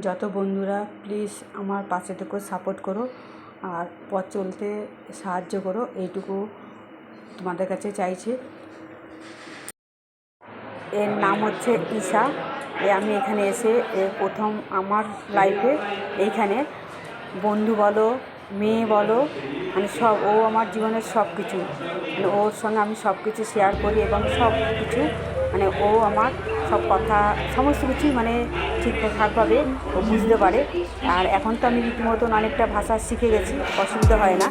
যত বন্ধুরা প্লিজ আমার পাশে সাপোর্ট করো আর পথ চলতে সাহায্য করো, এইটুকু তোমাদের কাছে চাইছি। এর নাম হচ্ছে ঈশা। এ আমি এখানে এসে এ প্রথম আমার লাইফে এইখানে বন্ধু বলো, মেয়ে বলো মানে সব, ও আমার জীবনের সব কিছু মানে ওর সঙ্গে আমি সব কিছু শেয়ার করি এবং সব কিছু মানে ও আমার সব কথা, সমস্ত কিছুই মানে ঠিকঠাকভাবে ও বুঝতে পারে। আর এখন তো আমি রীতিমতন অনেকটা ভাষা শিখে গেছি, অসুবিধা হয় না।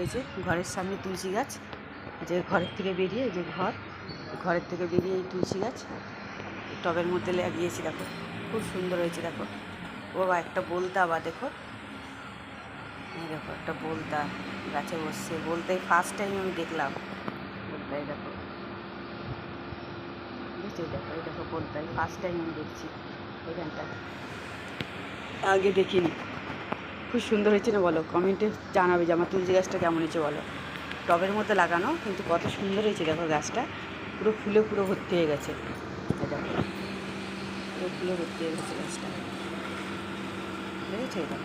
হয়েছে। ঘরের সামনে তুলসী গাছ, যে ঘরের থেকে বেরিয়ে যে ঘর, ঘরের থেকে বেরিয়ে এই তুলসী গাছ, টবের মধ্যে লাগিয়েছি, দেখো। খুব সুন্দর হয়েছে, দেখো। ও বাবা, একটা বলতা বা, দেখো। দেখো, একটা বলতা গাছে বসছে। বলতে ফার্স্ট টাইম আমি দেখলাম। বলতাই দেখো। বুঝতে দেখো, এই দেখো বলতাই ফার্স্ট টাইম আমি দেখছি এখানটা আগে দেখিনি। খুব সুন্দর হয়েছে না বলো? কমেন্টে জানাবে যে, আমার তুলসী গাছটা কেমন হয়েছে বলো? টবের মতো লাগানো, কিন্তু কত সুন্দর হয়েছে দেখো গাছটা। পুরো ফুলে পুরো ভর্তি হয়ে গেছে। পুরো ফুলে ভর্তি হয়ে গেছে গাছটা। দেখো?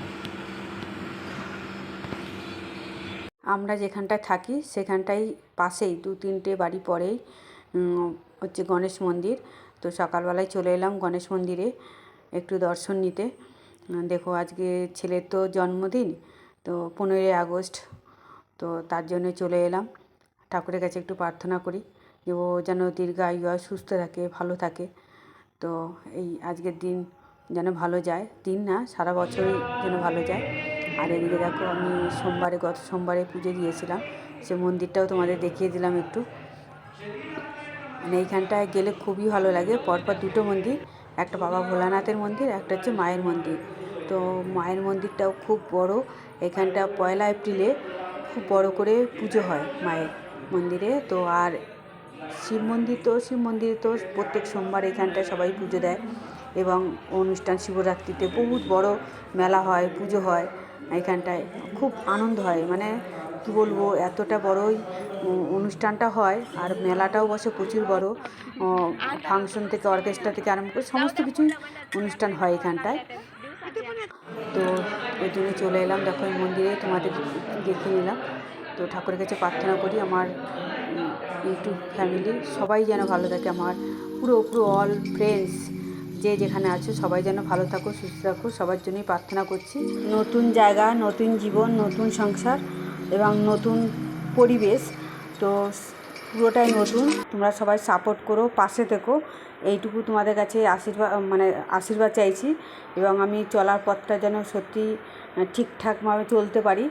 আমরা যেখানটায় থাকি, সেখানটাই পাশেই, দু তিনটে বাড়ি পরেই হচ্ছে গণেশ মন্দির। তো সকালবেলায় চলে এলাম গণেশ মন্দিরে, একটু দর্শন নিতে। দেখো আজকে ছেলের তো জন্মদিন, তো পনেরোই আগস্ট, তো তার জন্য চলে এলাম। ঠাকুরের কাছে একটু প্রার্থনা করি যে ও যেন দীর্ঘায়ু হয়, সুস্থ থাকে, ভালো থাকে। তো এই আজকের দিন যেন ভালো যায়। দিন না, সারা বছরই যেন ভালো যায়। আর এদিকে দেখো আমি সোমবারে, গত সোমবারে পুজো দিয়েছিলাম। সে মন্দিরটাও তোমাদের দেখিয়ে দিলাম একটু। মানে এইখানটায় গেলে খুবই ভালো লাগে। পরপর দুটো মন্দির। একটা বাবা ভোলানাথের মন্দির, একটা হচ্ছে মায়ের মন্দির। তো মায়ের মন্দিরটাও খুব বড়। এখানটা পয়লা এপ্রিলে খুব বড় করে পুজো হয় মায়ের মন্দিরে। তো আর শিব মন্দির তো, শিব মন্দিরে তো প্রত্যেক সোমবার এখানটায় সবাই পুজো দেয় এবং অনুষ্ঠান শিবরাত্রিতে বহুত বড় মেলা হয়, পুজো হয় এখানটায়। খুব আনন্দ হয়। মানে কী বলব, এতটা বড়ই অনুষ্ঠানটা হয় আর মেলাটাও বসে প্রচুর বড়। ফাংশন থেকে অর্কেস্ট্রা থেকে আরম্ভ করে সমস্ত কিছুই অনুষ্ঠান হয় এখানটায়। তো ওই জন্য চলে এলাম, দেখো মন্দিরে তোমাদের দেখে নিলাম। তো ঠাকুরের কাছে প্রার্থনা করি আমার ইউটিউব ফ্যামিলি সবাই যেন ভালো থাকে, আমার পুরো পুরো অল ফ্রেন্ডস যে যেখানে আছো, সবাই যেন ভালো থাকো, সুস্থ থাকো, সবার জন্যই প্রার্থনা করছি। নতুন জায়গা, নতুন জীবন, নতুন সংসার এবং নতুন পরিবেশ। তো পুরোটাই নতুন। তোমরা সবাই সাপোর্ট করো পাশে থেকো। এইটুকু তোমাদের কাছে আশীর্বাদ মানে আশীর্বাদ চাইছি। এবং আমি চলার পথটা যেন সত্যি ঠিকঠাকভাবে চলতে পারি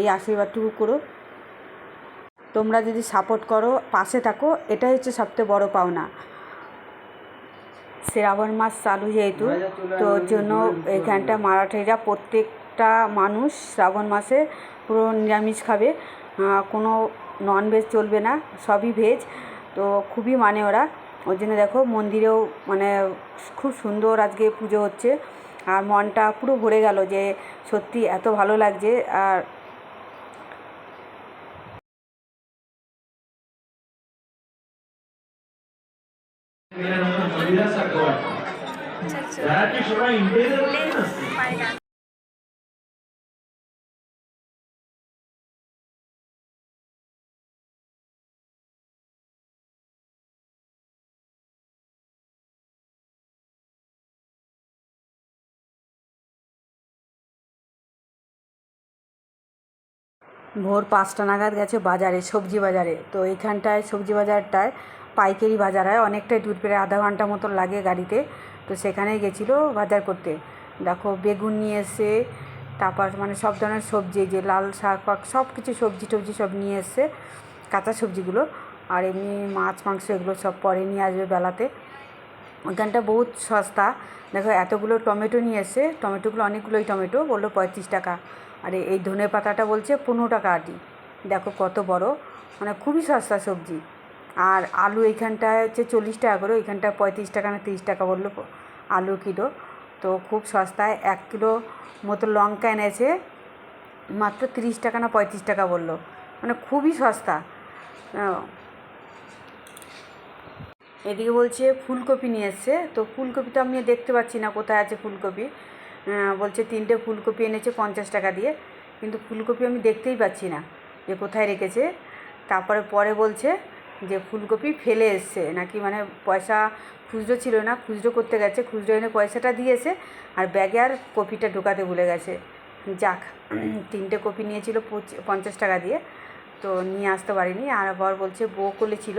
এই আশীর্বাদটুকু করো। তোমরা যদি সাপোর্ট করো পাশে থাকো এটাই হচ্ছে সবচেয়ে বড় পাওনা। শ্রাবণ মাস চালু যেহেতু তো জন্য এখানটা মারাঠিরা একটা মানুষ শ্রাবণ মাসে পুরো নিরামিষ খাবে। কোনো ননভেজ চলবে না সবই ভেজ তো খুবই মানে ওরা। ওই জন্য দেখো মন্দিরেও মানে খুব সুন্দর আজকে পুজো হচ্ছে। আর মনটা পুরো ভরে গেল যে সত্যি এত ভালো লাগছে। আর ভোর পাঁচটা নাগাদ গেছে বাজারে, সবজি বাজারে। তো এইখানটায়, সবজি বাজারটায় পাইকারি বাজার হয়। অনেকটাই দূর পেরে আধা ঘণ্টা মতন লাগে গাড়িতে। তো সেখানেই গেছিল বাজার করতে। দেখো, বেগুন নিয়ে এসে, তারপর মানে সব ধরনের সবজি যে লাল শাক ফাক সব কিছু সবজি টবজি সব নিয়ে এসছে, কাঁচা সবজিগুলো। আর এমনি মাছ, মাংস এগুলো সব পরে নিয়ে আসবে বেলাতে। ওইখানটা বহুত সস্তা। দেখো, এতগুলো টমেটো নিয়ে এসে টমেটোগুলো, অনেকগুলোই টমেটো। বলল পঁয়ত্রিশ টাকা। আর এই ধনে পাতাটা বলছে পনেরো টাকা আটি। দেখো কত বড় মানে খুবই সস্তা সবজি। আর আলু এইখানটায় হচ্ছে চল্লিশ টাকা করে ওইখানটায় পঁয়ত্রিশ টাকা না তিরিশ টাকা বলল আলু কিলো। তো খুব সস্তায় এক কিলো মতো লঙ্কা এনেছে, মাত্র তিরিশ টাকা না পঁয়ত্রিশ টাকা বলল। মানে খুবই সস্তা। এদিকে বলছে ফুলকপি নিয়ে এসছে। তো ফুলকপি তো আমি দেখতে পাচ্ছি না কোথায় আছে ফুলকপি। বলছে তিনটে ফুলকপি এনেছে পঞ্চাশ টাকা দিয়ে। কিন্তু ফুলকপি আমি দেখতেই পাচ্ছি না যে কোথায় রেখেছে। তারপরে পরে বলছে যে ফুলকপি ফেলে এসছে। নাকি মানে পয়সা খুচরো ছিল না, খুচরো করতে গেছে। খুচরো এনে পয়সাটা দিয়েছে আর ব্যাগে আর কপিটা ঢোকাতে ভুলে গেছে। যাক, তিনটে কপি নিয়েছিল পঞ্চাশ টাকা দিয়ে। তো নিয়ে আসতে পারিনি। আর আবার বলছে ব্রোকলি ছিল।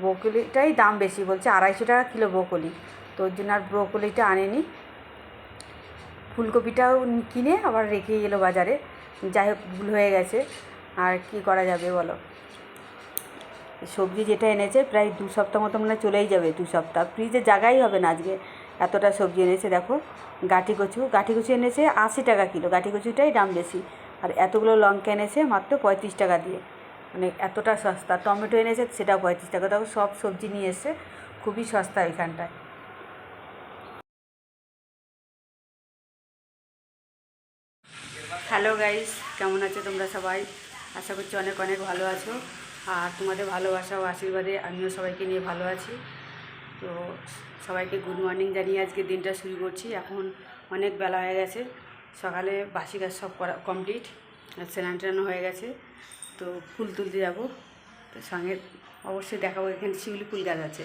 ব্রোকলিটাই দাম বেশি। বলছে আড়াইশো টাকা কিলো ব্রোকলি। তো ওর জন্য আর ব্রোকলিটা আনেনি। ফুলকপিটাও কিনে আবার রেখে এলো বাজারে। যাই হোক, ভুল হয়ে গেছে। আর কি করা যাবে বলো? সবজি যেটা এনেছে, প্রায় দু সপ্তাহ মতো মনে চলেই যাবে, দু সপ্তাহ। ফ্রিজে জায়গাই হবে না আজকে, এতটা সবজি এনেছে, দেখো। গাঠি কচু গাঠি কচু এনেছে আশি টাকা কিলো, গাঠি কচুটাই দাম বেশি। আর এতগুলো লঙ্কা এনেছে মাত্র পঁয়ত্রিশ টাকা দিয়ে। মানে এতটা সস্তা। টমেটো এনেছে, সেটাও পঁয়ত্রিশ টাকা। দেখো, সব সবজি নিয়ে এসছে। খুবই সস্তা এখানটায়। হ্যালো গাইস কেমন আছো তোমরা সবাই? আশা করছি অনেক অনেক ভালো আছো। আর তোমাদের ভালোবাসা ও আশীর্বাদে আমিও সবাইকে নিয়ে ভালো আছি। তো সবাইকে গুড মর্নিং জানিয়ে আজকে দিনটা শুরু করছি। এখন অনেক বেলা হয়ে গেছে। সকালে বাসি কাজ সব করা কমপ্লিট স্নান টান হয়ে গেছে। তো ফুল তুলতে যাব। তো সঙ্গে অবশ্যই দেখাবো, এখানে শিউলি ফুল গাছ আছে।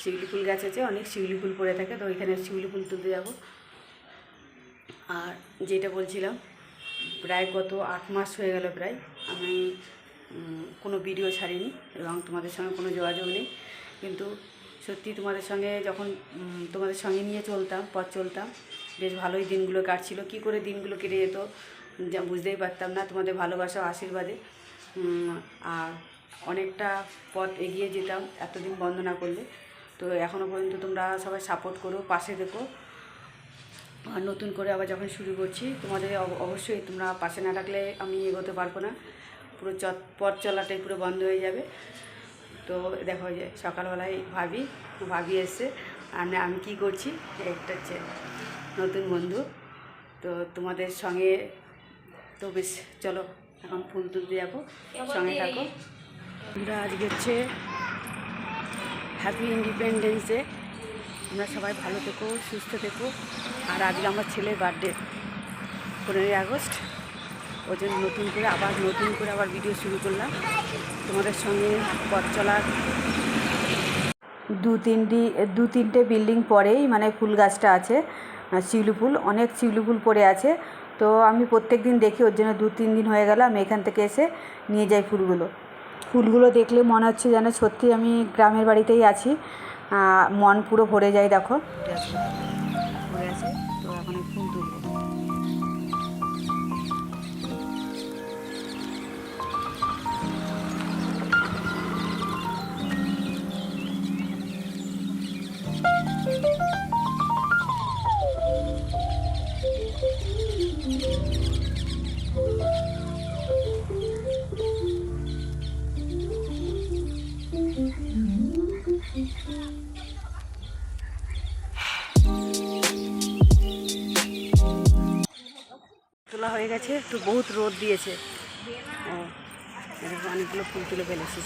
শিউলি ফুল গাছ আছে, অনেক শিউলি ফুল পড়ে থাকে। তো ওইখানে শিউলি ফুল তুলতে যাব। আর যেটা বলছিলাম প্রায় গত আট মাস হয়ে গেল প্রায়। আমি কোনো ভিডিও ছাড়িনি এবং তোমাদের সঙ্গে কোনো যোগাযোগ নেই। কিন্তু সত্যি তোমাদের সঙ্গে যখন তোমাদের সঙ্গে নিয়ে চলতাম, পথ চলতাম, বেশ ভালোই দিনগুলো কাটছিল। কি করে দিনগুলো কেটে যেত, যা বুঝতেই পারতাম না, তোমাদের ভালোবাসা আশীর্বাদে। আর অনেকটা পথ এগিয়ে যেতাম এতদিন বন্ধ না করলে। তো এখনও পর্যন্ত তোমরা সবাই সাপোর্ট করো, পাশে দেখো নতুন করে আবার যখন শুরু করছি তোমাদের অব- অবশ্যই তোমরা পাশে না রাখলে আমি এগোতে পারব না। পুরো চ পথ চলাটাই পুরো বন্ধ হয়ে যাবে। তো দেখো যে সকালবেলায় ভাবি ভাবি এসছে। আর না আমি কী করছি? একটা হচ্ছে নতুন বন্ধু। তো তোমাদের সঙ্গে তো বেশ চলো এখন ফুল তুলতে যাব। সঙ্গে থাকো। আমরা আজকে হচ্ছে হ্যাপি ইন্ডিপেন্ডেন্স ডে তোমরা সবাই ভালো থেকো সুস্থ থেকো। আর আজকে আমার ছেলের বার্থডে পনেরোই আগস্ট। ওই জন্য নতুন করে আবার নতুন করে আবার ভিডিও শুরু করলাম। তোমাদের সঙ্গে পথ চলার দু তিনটি দু তিনটে বিল্ডিং পরেই মানে ফুল গাছটা আছে আহ, শিউলি ফুল অনেক শিউলি ফুল পড়ে আছে। তো আমি প্রত্যেক দিন দেখি ওর জন্য দু তিন দিন হয়ে গেল আমি এখান থেকে এসে নিয়ে যাই ফুলগুলো। ফুলগুলো দেখলে মনে হচ্ছে যেন সত্যি আমি গ্রামের বাড়িতেই আছি। মন পুরো ভরে যায় দেখো। হয়ে গেছে তো বহুত রোদ দিয়েছে। ও এরকম অনেকগুলো ফুল তুলে ফেলেছি।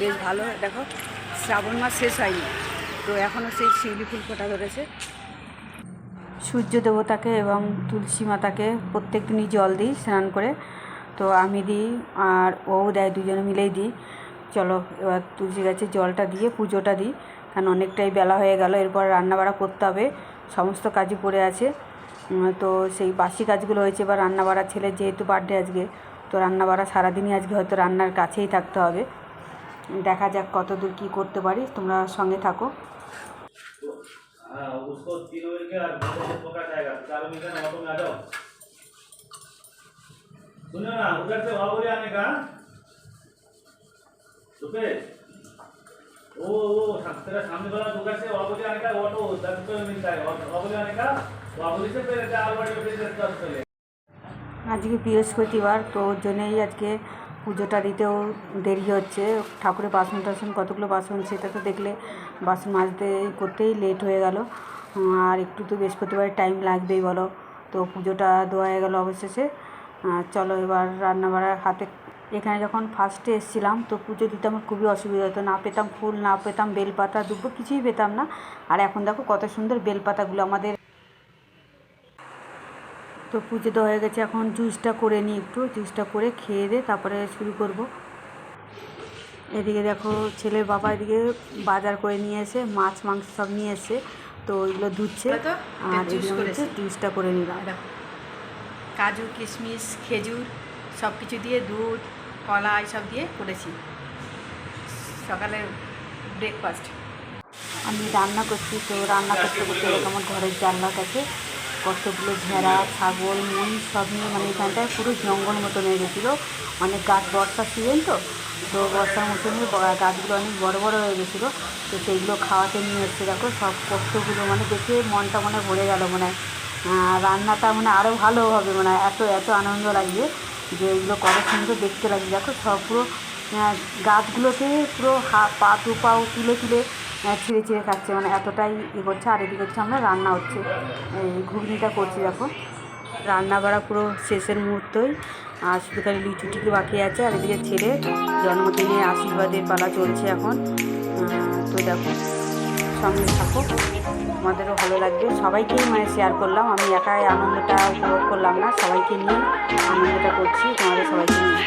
বেশ ভালো, দেখো, শ্রাবণ মাস শেষ হয়নি, তো এখনও সেই শিউলি ফুল ফোটা ধরেছে। সূর্য দেবতাকে এবং তুলসী মাতাকে প্রত্যেক দিনই জল দিই, স্নান করে। তো আমি দিই, আর ও দেয়, দুজনে মিলেই দিই। চলো, এবার তুলসী গাছে জলটা দিয়ে, পুজোটা দিই, কারণ অনেকটাই বেলা হয়ে গেল, এরপর রান্নাবাড়া করতে হবে, সমস্ত কাজই পড়ে আছে। তো সেই বাসি কাজগুলো হয়েছে এবার রান্নাবাড়া ছেলের যেহেতু বার্থডে আজকে তো রান্নাবাড়া সারাদিনই আজকে হয়তো রান্নার কাছেই থাকতে হবে দেখা যাক কত দূর কী করতে পারি তোমরা সঙ্গে থাকো हाँ उसको तीन बजे के और दो बजे पका जाएगा चार बजे का ऑटो में आ जाओ सुनो ना उधर से वहाँ बोले आने का रुपेश वो वो तेरा सामने वाला दुकान से वहाँ बोले आने का ऑटो दस रुपये में मिलता है वहाँ बोले आने का আজকে বৃহস্পতিবার, তো ওর জন্যই আজকে পুজোটা দিতেও দেরি হচ্ছে। ঠাকুরের বাসন টাসন, কতগুলো বাসন সেটা তো দেখলে বাসন মাজতে করতেই লেট হয়ে গেল। আর একটু তো বৃহস্পতিবারের টাইম লাগবেই বলো। তো পুজোটা দেওয়া হয়ে গেলো অবশেষে। চলো এবার রান্নাবাড়ার হাতে। এখানে যখন ফার্স্টে এসেছিলাম, তো পুজো দিতে আমার খুবই অসুবিধা হতো। না পেতাম ফুল, না পেতাম বেলপাতা, দুপুর কিছুই পেতাম না। আর এখন দেখো কত সুন্দর বেলপাতাগুলো আমাদের তো পুজো তো হয়ে গেছে। এখন জুসটা করে নিই একটু। জুসটা করে খেয়ে দিয়ে তারপরে শুরু করব। এদিকে দেখো ছেলের বাবা এদিকে বাজার করে নিয়ে এসে মাছ মাংস সব নিয়ে এসে তো ওইগুলো ধুচ্ছে। আর হচ্ছে করেছে। জুসটা করে নিলাম। কাজু কিশমিশ খেজুর সব কিছু দিয়ে দুধ কলা এইসব দিয়ে করেছি। সকালে ব্রেকফাস্ট আমি রান্না করছি তো রান্না করতে করতে এরকম আমার ঘরের জানলা কাছে কতগুলো ভেড়া ছাগল মহিষ সব নিয়ে মানে এখানটায় পুরো জঙ্গল মতন হয়ে গেছিল। অনেক গাছ বর্ষার সিজন তো। তো বর্ষার ব- গাছগুলো অনেক বড় বড় হয়ে গেছিল। তো সেইগুলো খাওয়াতে নিয়ে এসছে। দেখো সব কষ্টগুলো মানে দেখে মনটা মানে ভরে গেল মানে আহ, রান্নাটা মানে আরও ভালো হবে মানে এত এত আনন্দ লাগবে যে এগুলো কত সুন্দর দেখতে লাগবে দেখো সব পুরো আহ, গাছগুলোতে পুরো হা পা পাও তুলে তুলে ছিঁড়ে ছিঁড়ে খাচ্ছে মানে এতটাই ই করছে। আর এদিকে হচ্ছে আমরা রান্না হচ্ছে। ঘুগনিটা করছি দেখো। রান্না বাড়া পুরো শেষের মুহূর্তই। আর শুধু খালি লিচুটিকে বাকি আছে, আর এদিকে ছেলে জন্মদিনে আশীর্বাদের পালা চলছে এখন। তো দেখো, সঙ্গে থাকো। আমাদেরও ভালো লাগবে। সবাইকেই মানে শেয়ার করলাম। আমি একাই আনন্দটা উপভোগ করলাম না। সবাইকে নিয়ে আনন্দটা করছি। তোমাদের সবাইকে নিয়ে।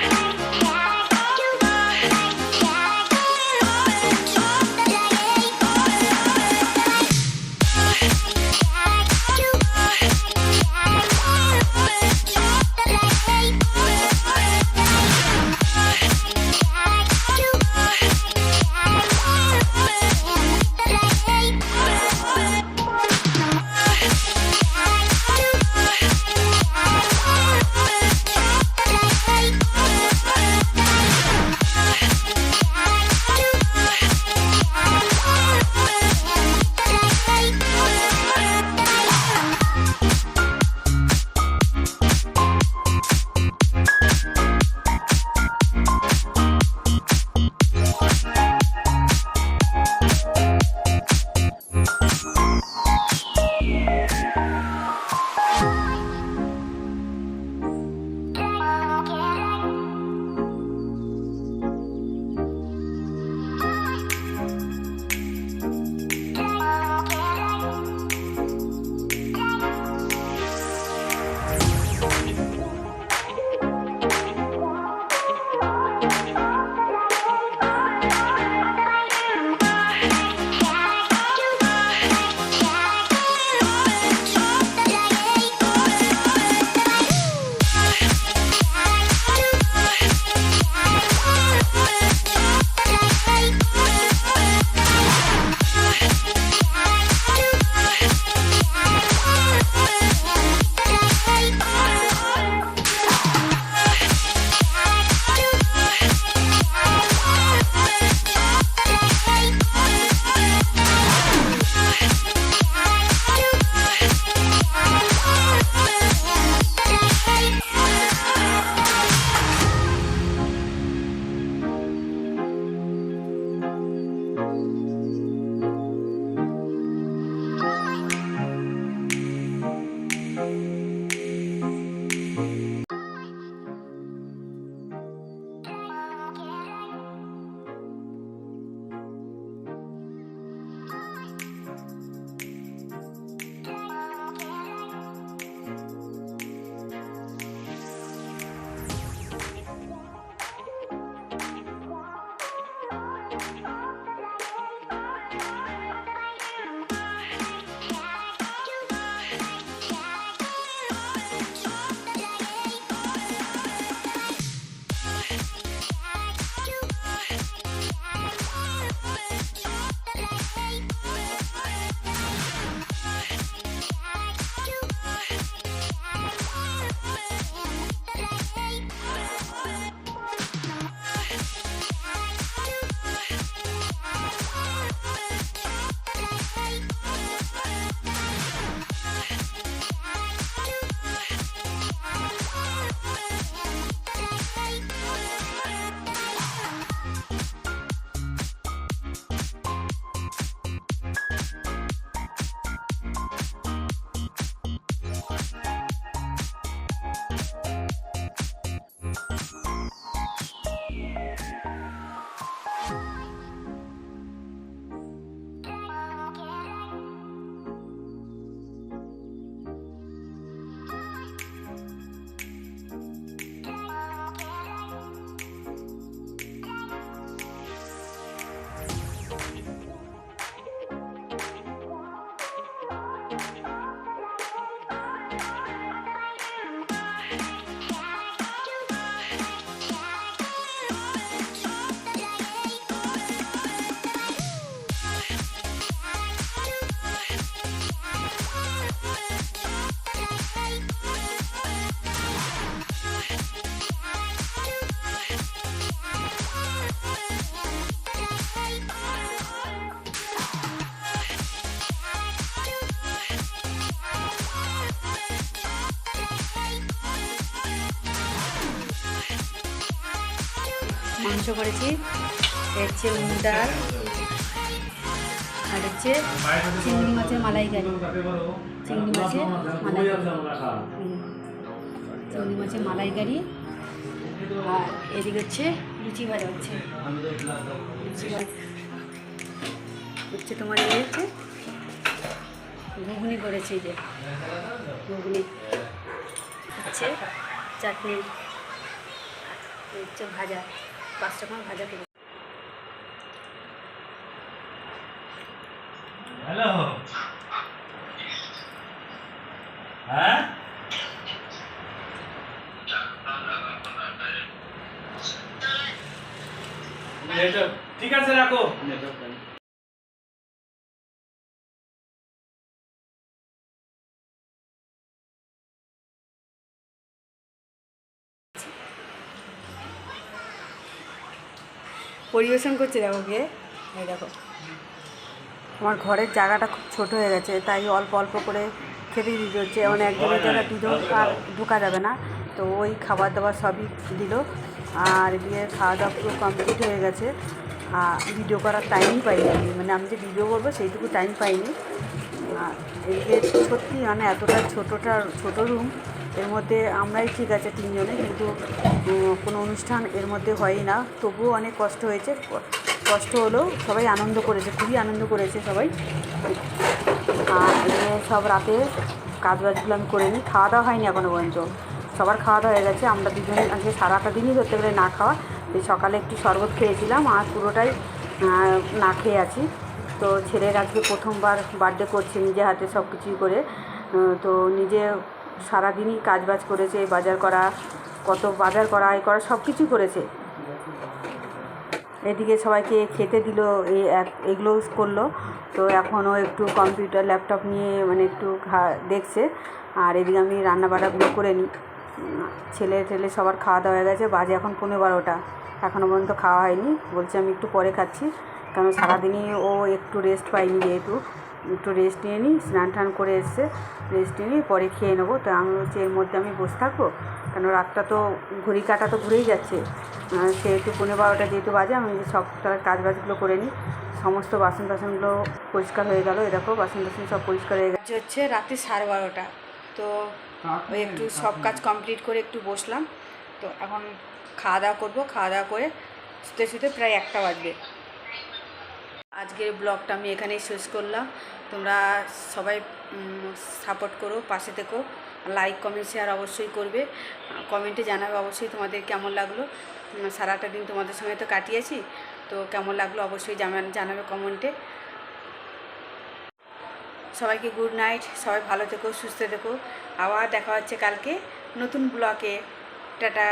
মাংস করেছি। এ হচ্ছে মুগ ডাল, আর হচ্ছে চিংড়ি মাছের মালাইকারি। চিংড়ি মাছের মালাইকারি। চিংড়ি মাছের মালাইকারি। আর এদিকে হচ্ছে লুচি ভাজা হচ্ছে। লুচি হচ্ছে তোমার এই হচ্ছে ঘুগনি করেছি যে। ঘুগনি হচ্ছে চাটনি। হচ্ছে ভাজা। পাঁচ রকম ভাজা করে হ্যালো। হ্যাঁ? ঠিক আছে রাখো। নেটওয়ার্ক পরিবেশন করছে দেখো কে এই দেখো। আমার ঘরের জায়গাটা খুব ছোট হয়ে গেছে, তাই অল্প অল্প করে খেতে দিতে হচ্ছে। এমন একজনের জায়গা দুজন আর ঢোকা যাবে না। তো ওই খাবার দাবার সবই দিল। আর দিয়ে খাওয়া দাওয়া পুরো কমপ্লিট হয়ে গেছে। আর ভিডিও করার টাইমই পাইনি মানে আমি যে ভিডিও করব সেইটুকু টাইম পাইনি। আর এদিকে সত্যি মানে এতটা ছোটোটা, ছোটো রুম এর মধ্যে আমরাই ঠিক আছে তিনজনে, কিন্তু কোনো অনুষ্ঠান এর মধ্যে হয়ই না। তবুও অনেক কষ্ট হয়েছে। কষ্ট হলেও সবাই আনন্দ করেছে, খুবই আনন্দ করেছে সবাই। আর সব রাতে কাজ বাজগুলো আমি করে নিই। খাওয়া দাওয়া হয়নি এখনও পর্যন্ত। সবার খাওয়া দাওয়া হয়ে গেছে। আমরা দুজনে আজকে সারাটা দিনই ধরতে গেলে না খাওয়া। সকালে একটু শরবত খেয়েছিলাম আর পুরোটাই না খেয়ে আছি। তো ছেলের আজকে প্রথমবার বার্থডে করছে নিজে হাতে সব কিছুই করে তো নিজে সারাদিনই কাজ বাজ করেছে, বাজার করা, কত বাজার করা, এ করা সব কিছুই করেছে। এদিকে সবাইকে খেতে দিল এই এগুলো করল। তো এখনও একটু কম্পিউটার, ল্যাপটপ নিয়ে মানে একটু দেখছে। আর এদিকে আমি রান্না বান্নাগুলো করে নিই। ছেলে টেলে সবার খাওয়া দাওয়া হয়ে গেছে, বাজে এখন পনেরো বারোটা। এখনও পর্যন্ত খাওয়া হয়নি। বলছে আমি একটু পরে খাচ্ছি কারণ সারাদিনই ও একটু রেস্ট পাইনি যেহেতু। একটু রেস্ট নিয়ে নিই স্নান টান করে এসছে রেস্ট নিয়ে নিই পরে খেয়ে নেব। তো আমি হচ্ছে এর মধ্যে আমি বসে থাকব। কেন রাতটা তো ঘড়ি কাটা তো ঘুরেই যাচ্ছে। সেহেতু পনেরো বারোটা যেহেতু বাজে আমি সব তার কাজ বাজগুলো করে নিই। সমস্ত বাসন টাসনগুলো পরিষ্কার হয়ে গেল। এরকম বাসন টাসন সব পরিষ্কার হয়ে গেছে। হচ্ছে রাতে সাড়ে বারোটা। তো ওই একটু সব কাজ কমপ্লিট করে একটু বসলাম। তো এখন খাওয়া দাওয়া করব। খাওয়া দাওয়া করে শুতে শুতে প্রায় একটা বাজবে। আজকের ব্লগটা আমি এখানেই শেষ করলাম। তোমরা সবাই সাপোর্ট করো, পাশে থেকো। লাইক কমেন্ট শেয়ার অবশ্যই করবে। কমেন্টে জানাবে অবশ্যই তোমাদের কেমন লাগল। সারাটা দিন তোমাদের সঙ্গে তো কাটিয়েছি। তো কেমন লাগল অবশ্যই জানাবে কমেন্টে সবাইকে গুড নাইট সবাই ভালো থেকো, সুস্থ থেকো। আবার দেখা হচ্ছে কালকে নতুন ব্লকে টাটা।